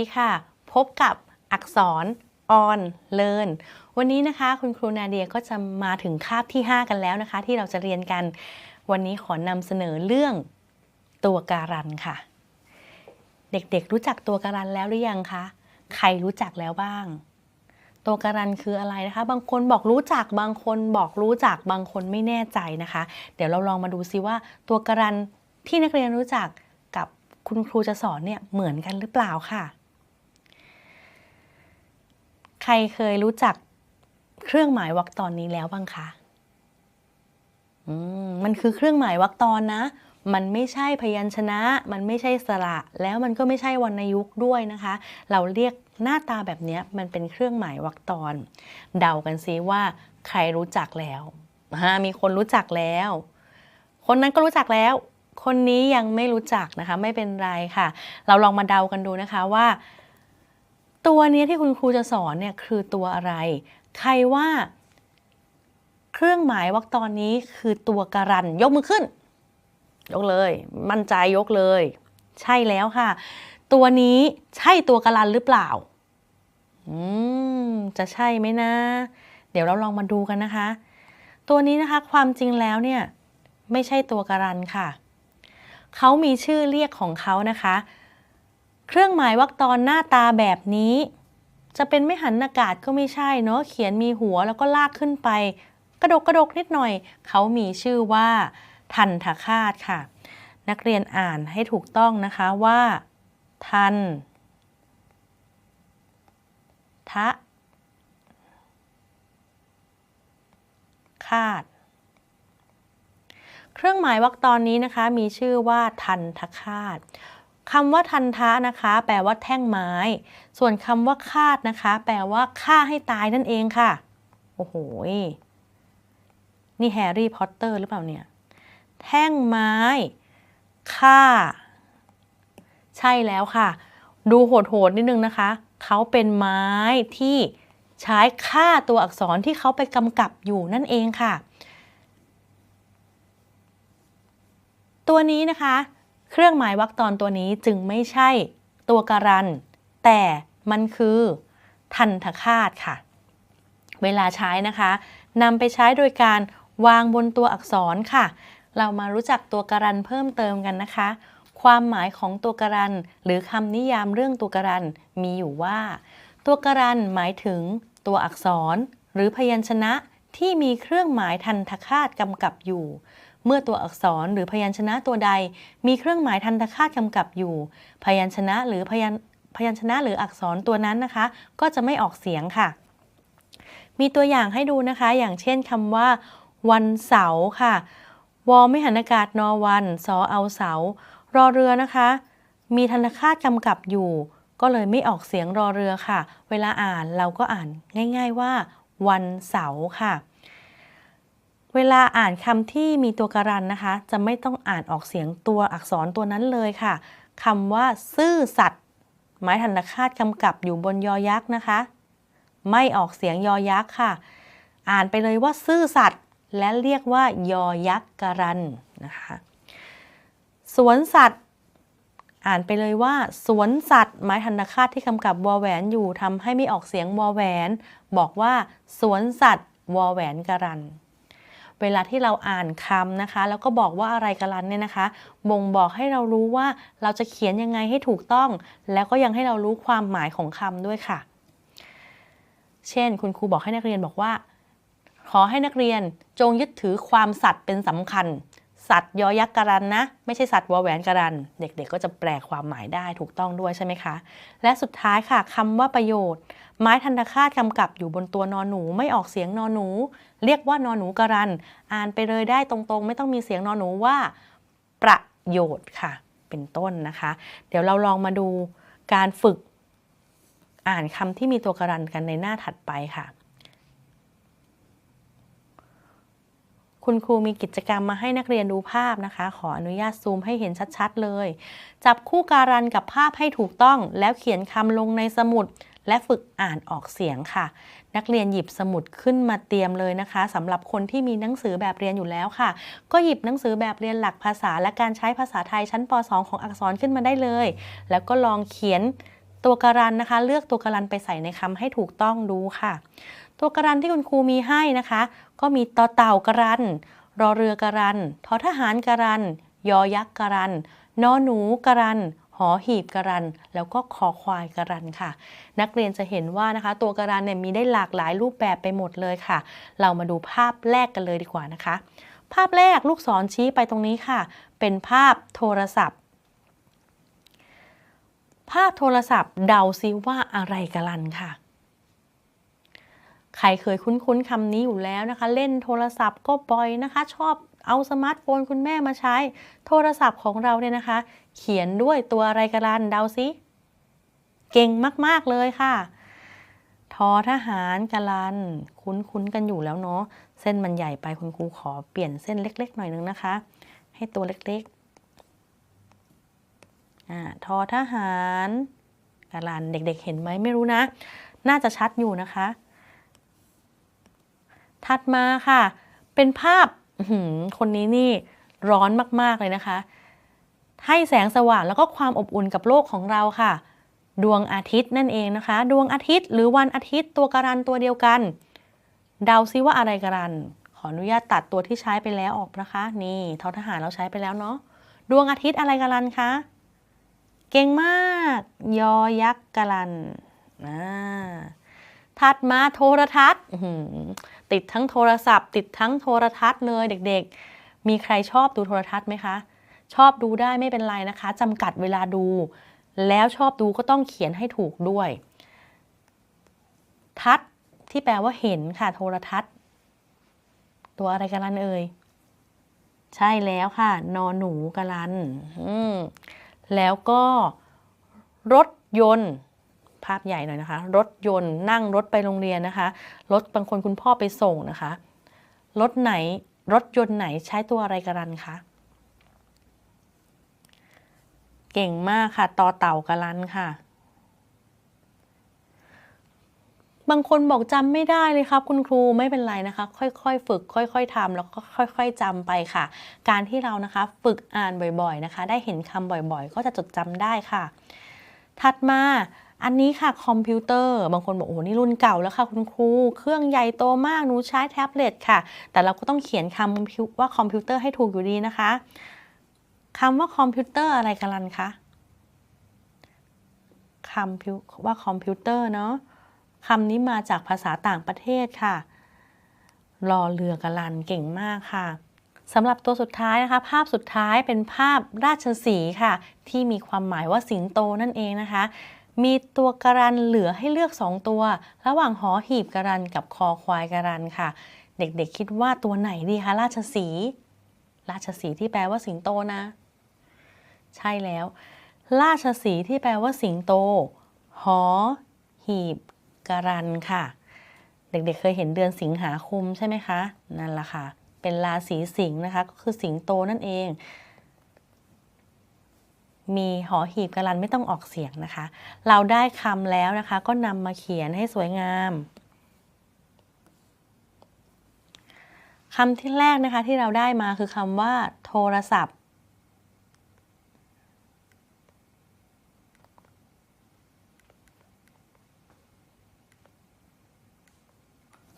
ดีค่ะ พบกับอักษรออนเลินวันนี้นะคะ คุณครูนาเดียก็จะมาถึงคาบที่ 5 กันแล้วนะคะ ที่เราจะเรียนกัน วันนี้ขอนำเสนอเรื่องตัวการันค่ะ เด็กๆรู้จักตัวการันแล้วหรือยังคะ ใครรู้จักแล้วบ้าง ตัวการันคืออะไรนะคะ บางคนบอกรู้จักบางคนบอกรู้จักบางคนไม่แน่ใจนะคะ เดี๋ยวเราลองมาดูซิว่า ตัวการันที่นักเรียนรู้จักกับคุณครูจะสอนเนี่ยเหมือนกันหรือเปล่าค่ะ ใครเคยรู้จักเครื่องหมายวรรคตอนนี้แล้วบ้างคะอืมมันคือเครื่องหมายวรรคตอนนะ มันไม่ใช่พยัญชนะ มันไม่ใช่สระ แล้วมันก็ไม่ใช่วรรณยุกต์ด้วยนะคะ เราเรียกหน้าตาแบบนี้มันเป็นเครื่องหมายวรรคตอน เดากันซิว่าใครรู้จักแล้วฮมีคนรู้จักแล้ว คนนั้นก็รู้จักแล้ว คนนี้ยังไม่รู้จักนะคะ ไม่เป็นไรค่ะ เราลองมาเดากันดูนะคะว่า ตัวนี้ที่คุณครูจะสอนเนี่ยคือตัวอะไร ใครว่า เครื่องหมายวรรคตอนนี้คือตัวการัน ยกมือขึ้น ยกเลย มั่นใจยกเลย ใช่แล้วค่ะ ตัวนี้ใช่ตัวการันหรือเปล่า อืม จะใช่ไหมนะ เดี๋ยวเราลองมาดูกันนะคะ ตัวนี้นะคะ ความจริงแล้วเนี่ย ไม่ใช่ตัวการันค่ะ เขามีชื่อเรียกของเขานะคะ เครื่องหมายวรรคตอนหน้าตาแบบนี้ จะเป็นไม่หันอากาศก็ไม่ใช่เนาะเขียนมีหัวแล้วก็ลากขึ้นไป กระดกกระดกนิดหน่อย เขามีชื่อว่า ทันทคาตค่ะ นักเรียนอ่านให้ถูกต้องนะคะว่า ทันทะคาด เครื่องหมายวรรคตอนนี้นะคะ มีชื่อว่าทันทคาต คำว่าทันทะนะคะ แปลว่าแท่งไม้ ส่วนคำว่าคาดนะคะ แปลว่าฆ่าให้ตายนั่นเองค่ะ โอ้โห นี่แฮร์รี่พอตเตอร์หรือเปล่าเนี่ย แท่งไม้ฆ่า ใช่แล้วค่ะ ดูโหดๆนิดนึงนะคะ เขาเป็นไม้ที่ใช้ฆ่าตัวอักษรที่เขาไปกำกับอยู่นั่นเองค่ะ ตัวนี้นะคะ เครื่องหมายวรรคตอนตัวนี้จึงไม่ใช่ตัวการัน แต่มันคือทันทคาตค่ะ เวลาใช้นะคะนำไปใช้โดยการวางบนตัวอักษรค่ะ เรามารู้จักตัวการันเพิ่มเติมกันนะคะ ความหมายของตัวการัน หรือคำนิยามเรื่องตัวการันมีอยู่ว่า ตัวการันหมายถึงตัวอักษร หรือพยัญชนะที่มีเครื่องหมายทันทคาตกำกับอยู่ เมื่อตัวอักษรหรือพยัญชนะตัวใด มีเครื่องหมายทันตคาตกำกับอยู่ พยัญชนะหรือพยัญพยัญชนะหรืออักษรตัวนั้นนะคะ ก็จะไม่ออกเสียงค่ะ มีตัวอย่างให้ดูนะคะ อย่างเช่นคำว่า วันเสาร์ค่ะ วอไม่หันอากาศนอวันสอเอาเสา รอเรือนะคะ มีทันตคาตกำกับอยู่ ก็เลยไม่ออกเสียงรอเรือค่ะ เวลาอ่านเราก็อ่านง่าย ๆว่า วันเสาร์ค่ะ เวลาอ่านคำที่มีตัวการันนะคะ จะไม่ต้องอ่านออกเสียงตัวอักษรตัวนั้นเลยค่ะคำว่า ซื่อสัตย์ไม้ทันตคาตกำกับอยู่บนยอยักษ์นะคะ ไม่ออกเสียงยอยักษ์ค่ะ อ่านไปเลยว่า ซื่อสัตย์และเรียกว่ายอยักษ์การันนะคะสวนสัตว์ อ่านไปเลยว่า สวนสัตว์ไม้ทันตคาตที่กำกับวอแหวนอยู่ทำให้ไม่ออกเสียงวอแหวน บอกว่า สวนสัตว์วอแหวนการัน เวลาที่เราอ่านคำนะคะ แล้วก็บอกว่าอะไรกันลันเนี่ยนะคะบ่งบอกให้เรารู้ว่าเราจะเขียนยังไงให้ถูกต้อง แล้วก็ยังให้เรารู้ความหมายของคำด้วยค่ะ เช่น คุณครูบอกให้นักเรียนบอกว่า ขอให้นักเรียนจงยึดถือความสัตย์เป็นสำคัญ สัตว์ยอยักษ์การันนะ ไม่ใช่สัตว์วอแหวนการัน เด็กๆก็จะแปลความหมายได้ถูกต้องด้วยใช่ไหมคะ และสุดท้ายค่ะคำว่าประโยชน์ ไม้ทันตคาตกำกับอยู่บนตัวนอนหนูไม่ออกเสียงนอนหนู เรียกว่านอนหนูการัน อ่านไปเลยได้ตรงๆ ไม่ต้องมีเสียงนอนหนูว่า ประโยชน์ค่ะ เป็นต้นนะคะ เดี๋ยวเราลองมาดูการฝึก อ่านคำที่มีตัวการันกันในหน้าถัดไปค่ะ คุณครูมีกิจกรรมมาให้นักเรียนดูภาพนะคะ ขออนุญาตซูมให้เห็นชัดๆ เลย จับคู่การันกับภาพให้ถูกต้อง แล้วเขียนคำลงในสมุด และฝึกอ่านออกเสียงค่ะ นักเรียนหยิบสมุดขึ้นมาเตรียมเลยนะคะสำหรับคนที่มีหนังสือแบบเรียนอยู่แล้วค่ะ ก็หยิบหนังสือแบบเรียนหลักภาษา และการใช้ภาษาไทยชั้นป .2 ของอักษรขึ้นมาได้เลย แล้วก็ลองเขียนตัวการันนะคะ เลือกตัวการันไปใส่ในคำให้ถูกต้องดูค่ะ ตัวการันที่คุณครูมีให้นะคะ ก็มีต่อเต่าการัน รอเรือการัน ทอทหารการัน ยอยักษ์การัน นอหนูการันหอหีบการัน แล้วก็คอควายการันค่ะ นักเรียนจะเห็นว่านะคะ ตัวการันเนี่ยมีได้หลากหลายรูปแบบไปหมดเลยค่ะ เรามาดูภาพแรกกันเลยดีกว่านะคะ ภาพแรกลูกศรชี้ไปตรงนี้ค่ะ เป็นภาพโทรศัพท์ ภาพโทรศัพท์เดาซิว่าอะไรการันค่ะ ใครเคยคุ้นๆคำนี้อยู่แล้วนะคะ เล่นโทรศัพท์ก็บ่อยนะคะ ชอบเอาสมาร์ทโฟนคุณแม่มาใช้ โทรศัพท์ของเราเนี่ยนะคะ เขียนด้วยตัวอะไรกันลันเดาซิ เก่งมากๆเลยค่ะทอทหารกะลัน คุ้นๆกันอยู่แล้วเนาะเส้นมันใหญ่ไปคุณครูขอเปลี่ยนเส้นเล็ก ๆ หน่อยนึงนะคะ ให้ตัวเล็กๆอทอทหารกะลันเด็ก ๆ เห็นไหมไม่รู้นะ น่าจะชัดอยู่นะคะ ถัดมาค่ะ เป็นภาพคนนี้นี่ร้อนมากๆเลยนะคะ ให้แสงสว่างแล้วก็ความอบอุ่นกับโลกของเราค่ะ ดวงอาทิตย์นั่นเองนะคะ ดวงอาทิตย์หรือวันอาทิตย์ตัวการันตัวเดียวกัน เดาซิว่าอะไรการัน ขออนุญาตตัดตัวที่ใช้ไปแล้วออกนะคะ นี่ทอทหารเราใช้ไปแล้วเนาะดวงอาทิตย์อะไรการันคะเก่งมาก ยอยักษ์การันอ่าถัดมาโทรทัศน์ ติดทั้งโทรศัพท์ ติดทั้งโทรทัศน์เลยเด็กๆ มีใครชอบดูโทรทัศน์ไหมคะ ชอบดูได้ไม่เป็นไรนะคะจำกัดเวลาดู แล้วชอบดูก็ต้องเขียนให้ถูกด้วย ทัศน์ที่แปลว่าเห็นค่ะโทรทัศน์ ตัวอะไรกันลันเอ่ยใช่แล้วค่ะ นอนหนูกันลันแล้วก็รถยนต์ ภาพใหญ่หน่อยนะคะ รถยนต์นั่งรถไปโรงเรียนนะคะ รถบางคนคุณพ่อไปส่งนะคะ รถไหนรถยนต์ไหนใช้ตัวอะไรกันคะ เก่งมากค่ะ ต่อเต่ากันค่ะ บางคนบอกจำไม่ได้เลยครับ คุณครูไม่เป็นไรนะคะ ค่อยๆ ฝึก ค่อย ๆทำแล้วก็ค่อย ๆจำไปค่ะ การที่เรานะคะ ฝึกอ่านบ่อยๆนะคะ ได้เห็นคำบ่อยๆ ก็จะจดจำได้ค่ะ ถัดมา อันนี้ค่ะคอมพิวเตอร์บางคนบอกโอ้นี่รุ่นเก่าแล้วค่ะคุณครู เครื่องใหญ่โตมากหนูใช้แท็บเล็ตค่ะ แต่เราก็ต้องเขียนคำว่าคอมพิวเตอร์ให้ถูกอยู่ดีนะคะคำว่าคอมพิวเตอร์อะไรกันลันคะคำว่าคอมพิวเตอร์เนาะคำนี้มาจากภาษาต่างประเทศค่ะ รอเรือกันลันเก่งมากค่ะสำหรับตัวสุดท้ายนะคะ ภาพสุดท้ายเป็นภาพราชสีค่ะ ที่มีความหมายว่าสิงโตนั่นเองนะคะ มีตัวการันเหลือให้เลือก 2 ตัว ระหว่างหอหีบการันกับคอควายการันค่ะ เด็กๆคิดว่าตัวไหนดีคะราชสี ราชสีที่แปลว่าสิงโตนะ ใช่แล้ว ราชสีที่แปลว่าสิงโต หอ หีบการันค่ะ เด็กๆเคยเห็นเดือนสิงหาคมใช่ไหมคะ นั่นแหละค่ะ เป็นราศีสิงห์นะคะ ก็คือสิงโตนั่นเอง มีหอหีบกรันไม่ต้องออกเสียงนะคะ เราได้คำแล้วนะคะ ก็นำมาเขียนให้สวยงามคำที่แรกนะคะที่เราได้มาคือคำว่า โทรศัพท์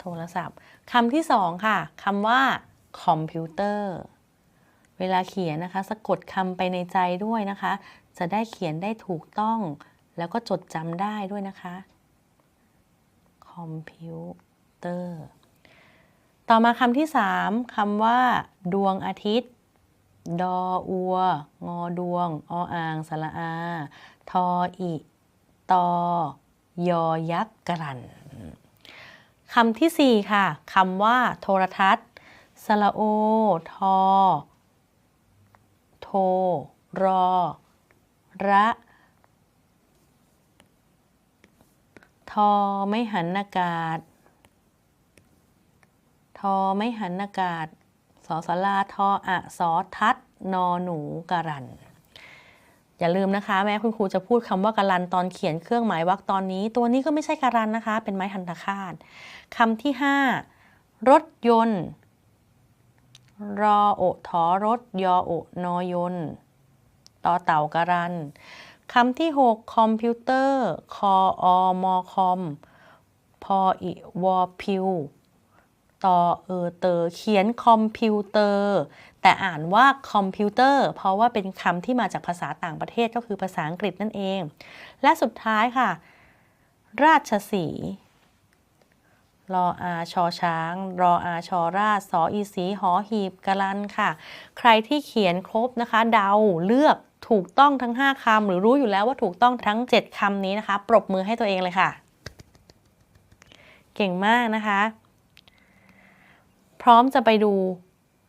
โทรศัพท์คำที่สองค่ะคำว่า คอมพิวเตอร์ เวลาเขียนนะคะ สะกดคำไปในใจด้วยนะคะ จะได้เขียนได้ถูกต้อง แล้วก็จดจำได้ด้วยนะคะ คอมพิวเตอร์ ต่อมาคำที่ 3คำว่า ดวงอาทิตย์ ดออัว งอดวง ออ่าง สระอา ทออิตอยอยักษ์กรันคำที่ 4 ค่ะคำว่า โทรทัศน์ สระโอ ทอ รอ ระ ทอไม่หันอากาศ ทอไม่หันอากาศ สอสลาทออะสอทัด นอหนูกรัน อย่าลืมนะคะ แม้คุณครูจะพูดคำว่ากรันตอนเขียนเครื่องหมายวรรคตอนนี้ ตัวนี้ก็ไม่ใช่การันนะคะ เป็นไม้หันตคาตคำที่ 5 รถยนต์ รอโอทอรถยอโอนอยนต่อเต่าการันคำที่ 6 คอมพิวเตอร์ คออมอคอม พออิวอพิวต่อเออเตอเขียนคอมพิวเตอร์ แต่อ่านว่าคอมพิวเตอร์ เพราะว่าเป็นคำที่มาจากภาษาต่างประเทศก็คือภาษาอังกฤษนั่นเอง และสุดท้ายค่ะ ราชสี รออาชอช้าง รออาชอราสออีสีหอหีบกะลันค่ะ ใครที่เขียนครบนะคะ เดาเลือกถูกต้องทั้ง 5คำหรือรู้อยู่แล้วว่าถูกต้องทั้ง 7คำนี้นะคะ ปรบมือให้ตัวเองเลยค่ะ เก่งมากนะคะ พร้อมจะไปดู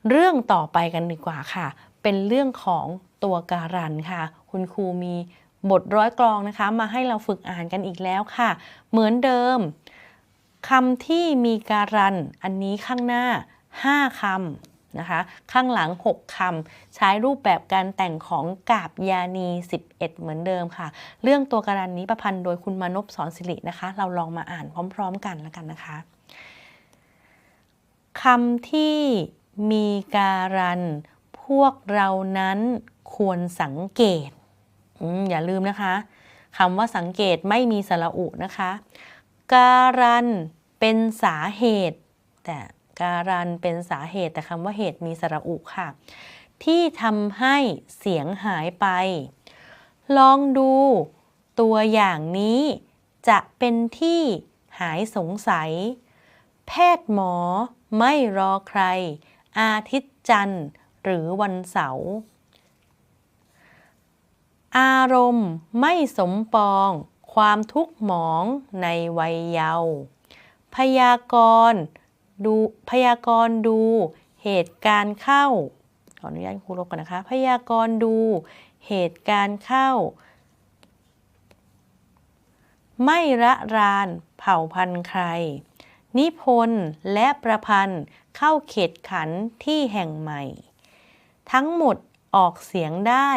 เรื่องต่อไปกันดีกว่าค่ะ เป็นเรื่องของตัวการันค่ะ คุณครูมีบทร้อยกลองนะคะ มาให้เราฝึกอ่านกันอีกแล้วค่ะ เหมือนเดิม คำที่มีการัน อันนี้ข้างหน้า 5 คำนะคะ ข้างหลัง 6 คำ ใช้รูปแบบการแต่งของกาบยานี 11 เหมือนเดิมค่ะ เรื่องตัวการันนี้ประพันธ์โดยคุณมานพสอนสิรินะคะ เราลองมาอ่านพร้อม ๆ กันแล้วกันนะคะคำที่มีการัน พวกเรานั้นควรสังเกตออย่าลืมนะคะคำว่าสังเกตไม่มีสระอุนะคะ การันเป็นสาเหตุ แต่การันเป็นสาเหตุแต่คำว่าเหตุมีสระอุค่ะ ที่ทำให้เสียงหายไป ลองดูตัวอย่างนี้จะเป็นที่หายสงสัย แพทย์หมอไม่รอใคร อาทิตย์จันทร์หรือวันเสาร์อารมณ์ไม่สมปอง ความทุกข์หมองในวัยเยาว์พยากรณ์ดูพยากรณ์ดูเหตุการณ์เข้า ขออนุญาตครูลบก่อนนะคะ พยากรณ์ดูเหตุการณ์เข้า ไม่ระรานเผ่าพันธุ์ใคร นิพนธ์และประพันธ์เข้าเขตขันที่แห่งใหม่ ทั้งหมดออกเสียงได้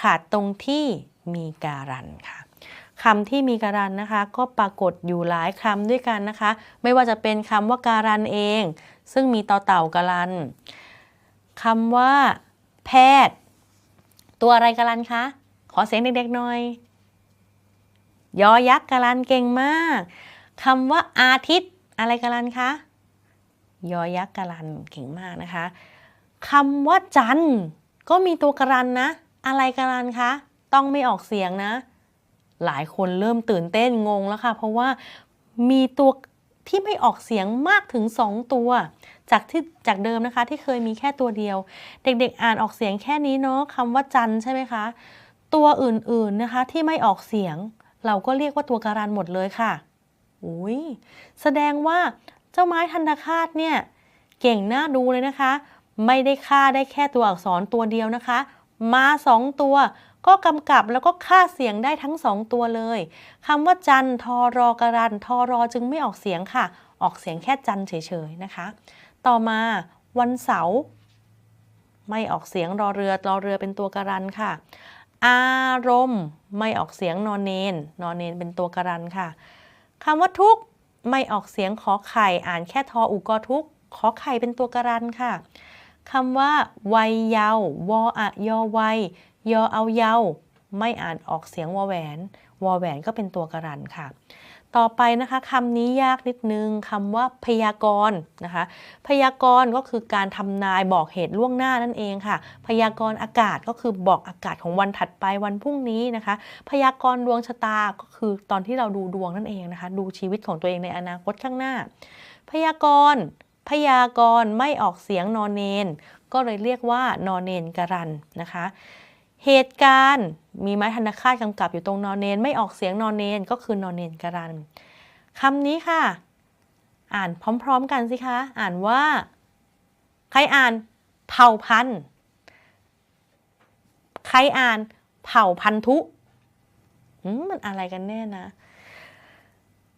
ขาดตรงที่มีการันค่ะ คำที่มีการันนะคะ ก็ปรากฏอยู่หลายคำด้วยกันนะคะ ไม่ว่าจะเป็นคำว่าการันเอง ซึ่งมีต่อเต่าการันคำว่า แพทย์ ตัวอะไรการันคะขอเสียงเด็กๆหน่อย ยอยักษ์การันเก่งมากคำว่าอาทิตย์อะไรการันคะยอยักษ์การันเก่งมากนะคะคำว่าจันก็มีตัวการันนะ อะไรการันคะ ต้องไม่ออกเสียงนะ หลายคนเริ่มตื่นเต้นงงแล้วค่ะ เพราะว่ามีตัวที่ไม่ออกเสียงมากถึง 2 ตัว จากที่จากเดิมนะคะที่เคยมีแค่ตัวเดียว เด็กๆอ่านออกเสียงแค่นี้เนาะคำว่าจันใช่ไหมคะ ตัวอื่นๆนะคะที่ไม่ออกเสียง เราก็เรียกว่าตัวการันหมดเลยค่ะอุ้ยแสดงว่าเจ้าไม้ทันตคาตเนี่ยเก่งน่าดูเลยนะคะ ไม่ได้ค่าได้แค่ตัวอักษรตัวเดียวนะคะ มาสองตัว ก็กำกับแล้วก็ค่าเสียงได้ทั้งสองตัวเลยคำว่าจันทอรอกรันทอรอจึงไม่ออกเสียงค่ะ ออกเสียงแค่จันเฉยๆนะคะ ต่อมาวันเสาร์ไม่ออกเสียงรอเรือรอเรือเป็นตัวการันค่ะ อารมณ์ไม่ออกเสียงนอนเนนนอนเนนเป็นตัวการันค่ะคำว่าทุกไม่ออกเสียงขอไข่อ่านแค่ทออุกอทุกขอไข่เป็นตัวการันค่ะคำว่าวัยเยาว์วออะยอวัย ยอเอาเยาไม่อ่านออกเสียงวอแหวน วอแหวนก็เป็นตัวการันค่ะ ต่อไปนะคะคำนี้ยากนิดนึงคำว่าพยากรณ์นะคะ พยากรณ์ก็คือการทำนายบอกเหตุล่วงหน้านั่นเองค่ะ พยากรณ์อากาศก็คือบอกอากาศของวันถัดไปวันพรุ่งนี้นะคะ พยากรณ์ดวงชะตาก็คือตอนที่เราดูดวงนั่นเองนะคะ ดูชีวิตของตัวเองในอนาคตข้างหน้า พยากรณ์พยากรณ์ไม่ออกเสียงนอนเนน ก็เลยเรียกว่านอนเนนการันนะคะ เหตุการณ์มีไม้ธนคาตกำกับอยู่ตรงนอนเนน ไม่ออกเสียงนอนเนนก็คือนอนเนนกรันคำนี้ค่ะ อ่านพร้อมๆกันสิคะ อ่านว่า ใครอ่านเผ่าพันธุ์ ใครอ่านเผ่าพันธุมันอะไรกันแน่นะ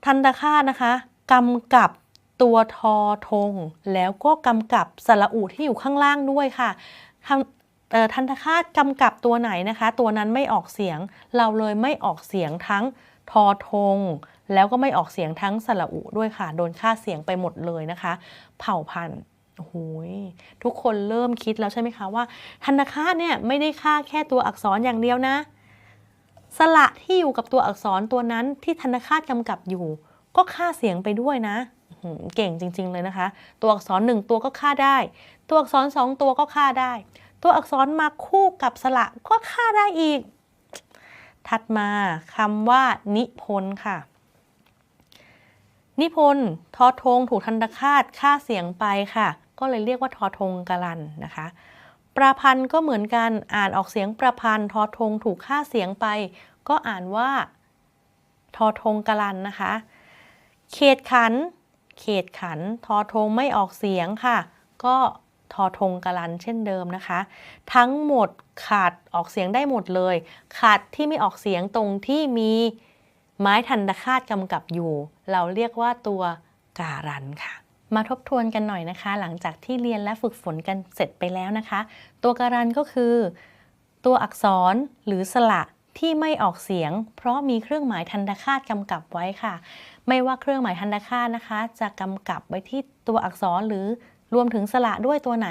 ทันตคาตนะคะกำกับตัวทอทง แล้วก็กำกับสระอูที่อยู่ข้างล่างด้วยค่ะ ทันตคาตกำกับตัวไหนนะคะ ตัวนั้นไม่ออกเสียง เราเลยไม่ออกเสียงทั้งทอทง แล้วก็ไม่ออกเสียงทั้งสระอุด้วยค่ะ โดนค่าเสียงไปหมดเลยนะคะ เผ่าพันธุ์โอ้โหทุกคนเริ่มคิดแล้วใช่ไหมคะว่าทันตคาตเนี่ยไม่ได้ค่าแค่ตัวอักษรอย่างเดียวนะ สระที่อยู่กับตัวอักษรตัวนั้นที่ธนาคารกำกับอยู่ ก็ค่าเสียงไปด้วยนะเก่งจริง ๆ เลยนะคะ ตัวอักษรหนึ่งตัวก็ค่าได้ ตัวอักษรสองตัวก็ค่าได้ ตัวอักษรมาคู่กับสระก็ค่าได้อีก ถัดมาคำว่านิพนธ์ค่ะ นิพนธ์ทอทงถูกทันตคาตค่าเสียงไปค่ะ ก็เลยเรียกว่าทอทงกาลันนะคะ ประพันธ์ก็เหมือนกันอ่านออกเสียงประพันธ์ทอทงถูกค่าเสียงไป ก็อ่านว่าทอทงกาลันนะคะ เขตขัน เขตขัน ทอทงไม่ออกเสียงค่ะ ก็ ทอทงกาลันเช่นเดิมนะคะ ทั้งหมดขาดออกเสียงได้หมดเลย ขาดที่ไม่ออกเสียงตรงที่มีไม้ทันตคาตกำกับอยู่ เราเรียกว่าตัวการันค่ะ มาทบทวนกันหน่อยนะคะ หลังจากที่เรียนและฝึกฝนกันเสร็จไปแล้วนะคะ ตัวการันก็คือ ตัวอักษรหรือสระที่ไม่ออกเสียง เพราะมีเครื่องหมายทันตคาตกำกับไว้ค่ะ ไม่ว่าเครื่องหมายทันตคาตนะคะ จะกำกับไว้ที่ตัวอักษรหรือ รวมถึงสระด้วยตัวไหน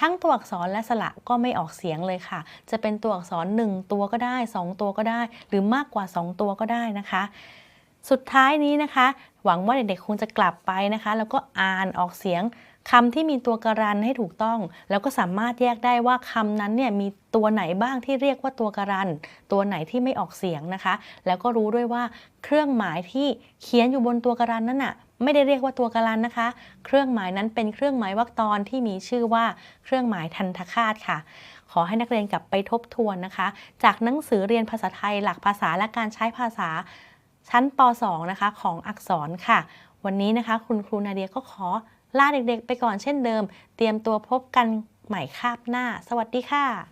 ทั้งตัวอักษรและสระก็ไม่ออกเสียงเลยค่ะ จะเป็นตัวอักษร 1 ตัวก็ได้ 2 ตัวก็ได้ หรือมากกว่า 2 ตัวก็ได้นะคะ สุดท้ายนี้นะคะ หวังว่าเด็กๆคงจะกลับไปนะคะ แล้วก็อ่านออกเสียงคำที่มีตัวการันให้ถูกต้อง แล้วก็สามารถแยกได้ว่าคำนั้นเนี่ยมีตัวไหนบ้างที่เรียกว่าตัวการัน ตัวไหนที่ไม่ออกเสียงนะคะ แล้วก็รู้ด้วยว่าเครื่องหมายที่เขียนอยู่บนตัวการันนั้นน่ะ ไม่ได้เรียกว่าตัวการันนะคะ เครื่องหมายนั้นเป็นเครื่องหมายวรรคตอนที่มีชื่อว่าเครื่องหมายทันทคาตค่ะ ขอให้นักเรียนกลับไปทบทวนนะคะ จากหนังสือเรียนภาษาไทยหลักภาษาและการใช้ภาษาชั้นป .2 นะคะของอักษรค่ะ วันนี้นะคะ คุณครูนาเดียก็ขอลาเด็กๆ ไปก่อนเช่นเดิม เตรียมตัวพบกันใหม่คาบหน้า สวัสดีค่ะ